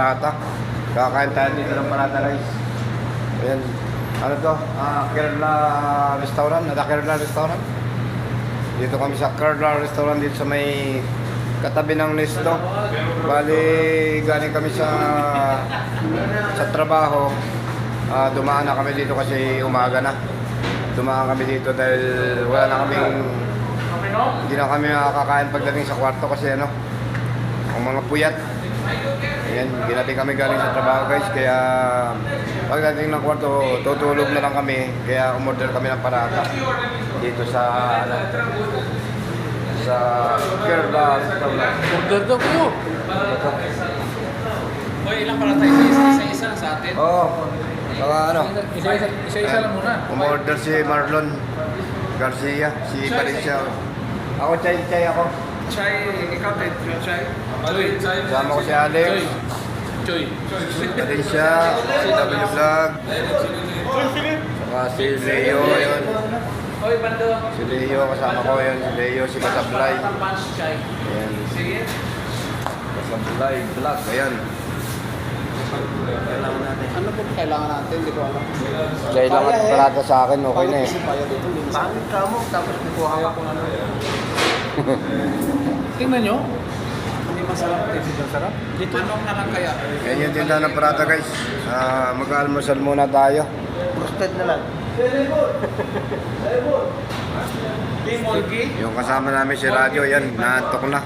Parata. Kakain tayo dito ng parata guys. Ayan. Ano to? Ah, Kerala Restaurant. Nada Kerala Restaurant. Dito kami sa Kerala Restaurant dito sa may katabi ng Nesto. Bali, galing kami sa sa trabaho. Ah, dumaan na kami dito kasi umaga na. Dumaan kami dito dahil wala na kaming hindi na kami makakain pagdating sa kwarto kasi ano, ang mga puyat. Ayan, ginabi kami galing sa trabaho guys, kaya pagdating ng kwarto, tutulog na lang kami, kaya umorder kami ng parata dito sa, ano, sa Kerala. Order daw kayo. Hoy, ilang para tayo isa-isa sa atin? Oo, oh, saka ano, Isa-isa isa-isa lang muna. umorder si Marlon Garcia, si Valencia. Ako, chay, chay ako. Chai, ikaw tayo, Kasama ko si Alex, Choy. Valencia, si W Vlog, saka si Leo, yun. Si Leo, kasama ko yun. Si Leo, si Kasablay. Ayan. Kasablay, vlog. Ayan. Ano po kailangan natin? Hindi ko alam. Kailangan parata sa akin, okay na eh. Pangit ka mo, tapos kukuha ka kung ano. Tingnan nyo. Hindi masarap. Hindi masarap. Dito. Manong na lang kaya. Yan yung tindahan ng parata guys. Ah, Mag-almusal muna tayo. Roasted na lang. Yung kasama namin si Radyo, yan, naantok na.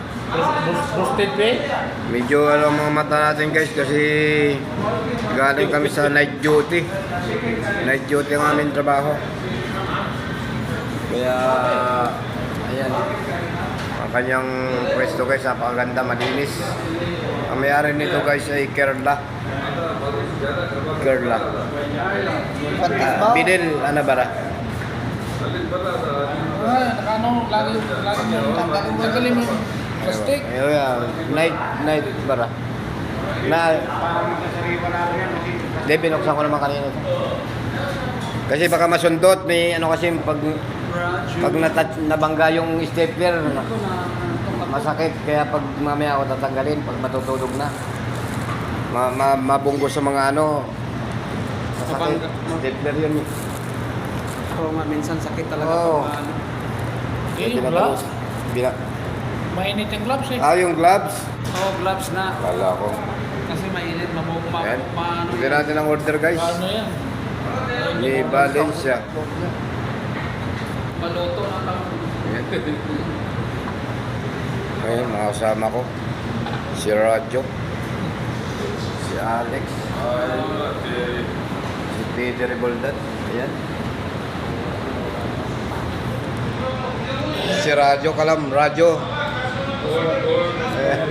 Roasted pe? Medyo alam mga mata natin guys kasi galing kami sa night duty. Night duty ang aming trabaho. Kaya, ayan. Ang kanyang pwesto guys, napakaganda, malinis. Ang mayari nito guys ay Kerala. Kerala. Uh, Bidil, ano bara? Ah, nakano, lagi, lagi mo, lagi mo, lagi mo, plastic. Ayun yan. Night, night bara. Na, hindi, binuksan ko naman kanina. Kasi baka masundot, may ano kasi pag pag natouch, nabangga yung stapler, masakit. Kaya pag mamaya ako tatanggalin, pag matutulog na. Ma, ma, mabunggo sa mga ano, masakit. Stapler yun. Oo nga, minsan sakit talaga. Oo. pag, ano. Eh, yung gloves. Bina, Mainit yung gloves eh. ah, yung gloves. Oo, gloves na. Kala ko. Kasi mainit, mabuk, ma, Ayan. ma, ano Bigyan natin ang order guys. Ano yan? Ni Valencia. Maluto na lang. Ayan. Mga kasama ko. Si Radyo. Si Alex. Si Peter Boldan. Ayan. Si Radyo, kalam. Radyo. Ayan.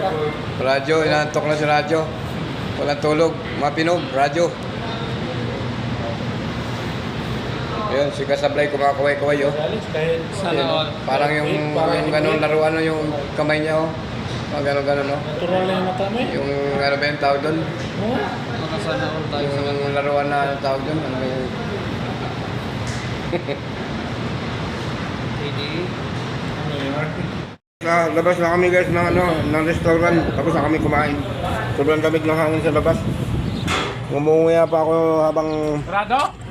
Radyo, inaantok na si Radyo. Walang tulog. Mapinog. Radyo. Ayan, si Kasablay kumakaway-kaway oh. Sana all. Parang yung, Parang yung ganun laruan, ano, yung kamay niya, oh. Parang ganun, ganun, no? Natural na yung mata mo eh. Yung, ano ba yung tawag doon? Oo. Makasana all tayo sa Yung laruan na ano tawag doon? Ano ba yung... Hindi. Ano yun? Ah, labas na kami guys ng, ano, ng restaurant. Tapos na kami kumain. Sobrang lamig ng hangin sa labas. Ngumunguya pa ako habang... Rado?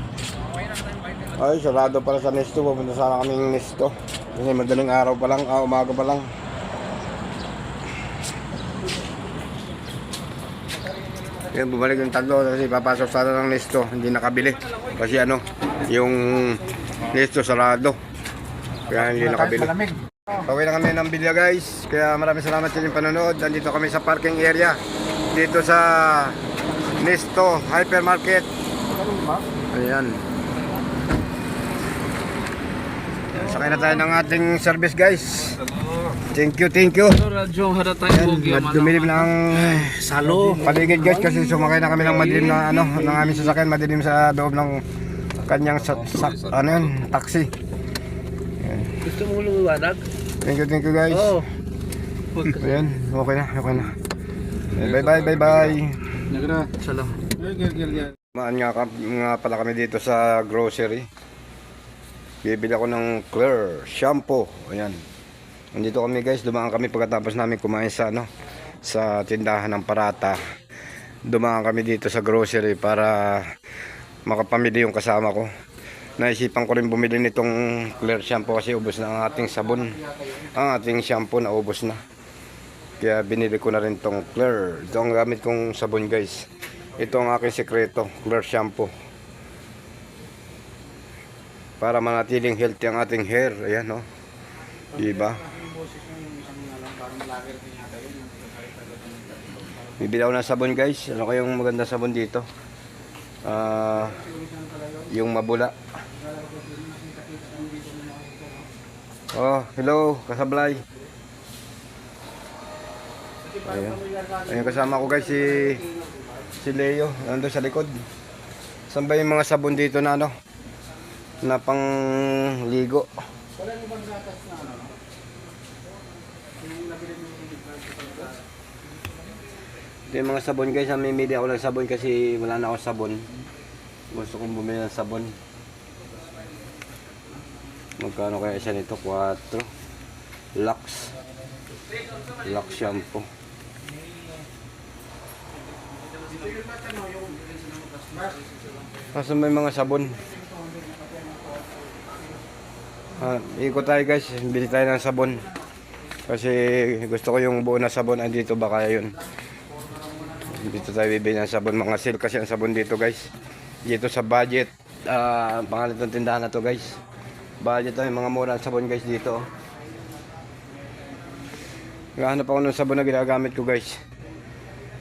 Ay, sarado pala sa Nesto. Pupunta sana kaming Nesto. Kasi madaling araw pa lang, ah, umaga pa lang. Yan, bumalik yung tatlo kasi papasok sana ng Nesto. Hindi nakabili. Kasi ano, yung Nesto sarado. Kaya hindi nakabili. Okay na kami ng bilya guys. Kaya maraming salamat sa inyong panonood. Nandito kami sa parking area. Dito sa Nesto Hypermarket. Ayan. Sakay na tayo ng ating service guys. Thank you, thank you. Radyo, hada tayo. Ayan, dumilim ang Salo. paligid guys kasi sumakay na kami ng madilim na ano, ng aming sasakyan madilim sa loob ng kanyang sa, sa, ano yun, taxi. Gusto mo lumiwanag? Thank you, thank you guys. Oo. Ayan, okay na, okay na. Bye bye, bye bye. Nagra. Salam. Maan nga, nga pala kami dito sa grocery. Bibili ako ng Clear shampoo. Ayan. Nandito kami guys, dumaan kami pagkatapos namin kumain sa ano sa tindahan ng parata. dumaan kami dito sa grocery para makapamili yung kasama ko. Naisipan ko rin bumili nitong clear shampoo kasi ubos na ang ating sabon. Ang ating shampoo na ubos na. Kaya binili ko na rin tong clear. Ito ang gamit kong sabon guys. Ito ang aking sekreto, clear shampoo. Para manatiling healthy ang ating hair. Ayan no. Diba? Bibili ako ng sabon guys. Ano kayong maganda sabon dito? Ah, yung mabula. Oh, hello, kasablay. Ayun. Ayun kasama ko guys si si Leo, nandun sa likod. Saan ba yung mga sabon dito na ano? Na pang ligo. Ito yung mga sabon guys, namimili ako ng sabon kasi wala na akong sabon. Gusto kong bumili ng sabon. Magkano kaya siya nito? 4. Lux. Lux shampoo. Kaso may mga sabon. Ah, ikot tayo guys, bili tayo ng sabon. Kasi gusto ko yung buo na sabon andito baka yun. Dito tayo bibili ng sabon. Mga sale kasi ang sabon dito guys. Dito sa budget. ah pangalan ng tindahan na to guys. Budget tayo mga mura sabon guys dito. Naghahanap ako ng sabon na ginagamit ko guys.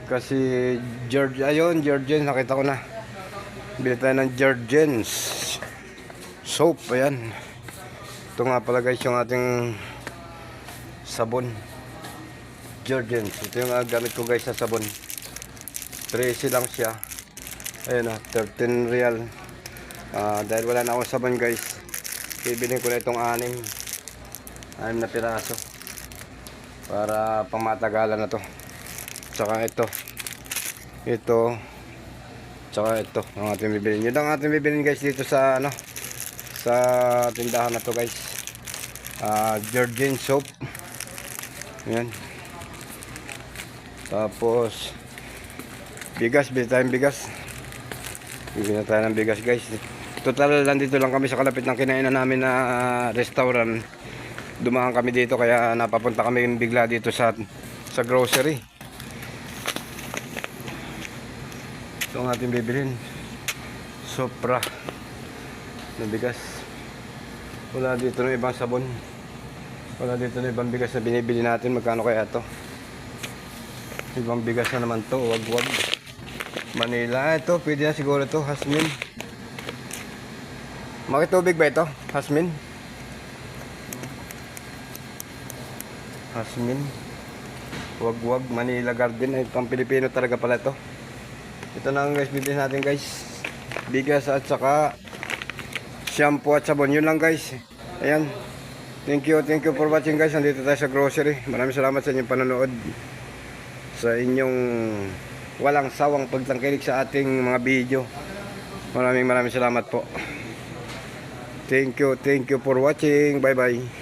Kasi George, ayun, Georgians, nakita ko na. Bili tayo ng Georgians. Soap, ayan. Ito nga pala guys yung ating sabon. Georgians. Ito yung ah, gamit ko guys sa sabon. 13 lang siya. Ayun na, 13 real. Ah, dahil wala na akong sabon guys. Bibilhin ko na itong anim. Anim na piraso. Para pangmatagalan na to. Tsaka ito. Ito. Tsaka ito. Ang ating bibilhin. Yun ang ating bibilhin guys dito sa ano. Sa tindahan na to guys. Ah, Georgian soap. Yan. Tapos bigas, bili tayong bigas. Bili na tayo ng bigas guys. Total nandito lang kami sa kalapit ng kinainan namin na ah, restaurant. Dumaan kami dito kaya napapunta kami bigla dito sa sa grocery. Ito ang ating bibilhin. Sopra na bigas. Wala dito ng ibang sabon. Wala dito ng ibang bigas na binibili natin. Magkano kaya to? Ibang bigas na naman to. Wag wag. Manila. Ito, pwede na siguro to. Hasmin. Makitubig ba ito? Hasmin? Hasmin. Wag wag. Manila Garden. Ay, pang Pilipino talaga pala ito. Ito na ang guys, bibili natin guys. Bigas at saka shampoo at sabon. Yun lang guys. Ayan. Thank you, thank you for watching guys. Nandito tayo sa grocery. Maraming salamat sa inyong panonood. Sa inyong walang sawang pagtangkilik sa ating mga video. Maraming maraming salamat po. Thank you, thank you for watching. Bye bye.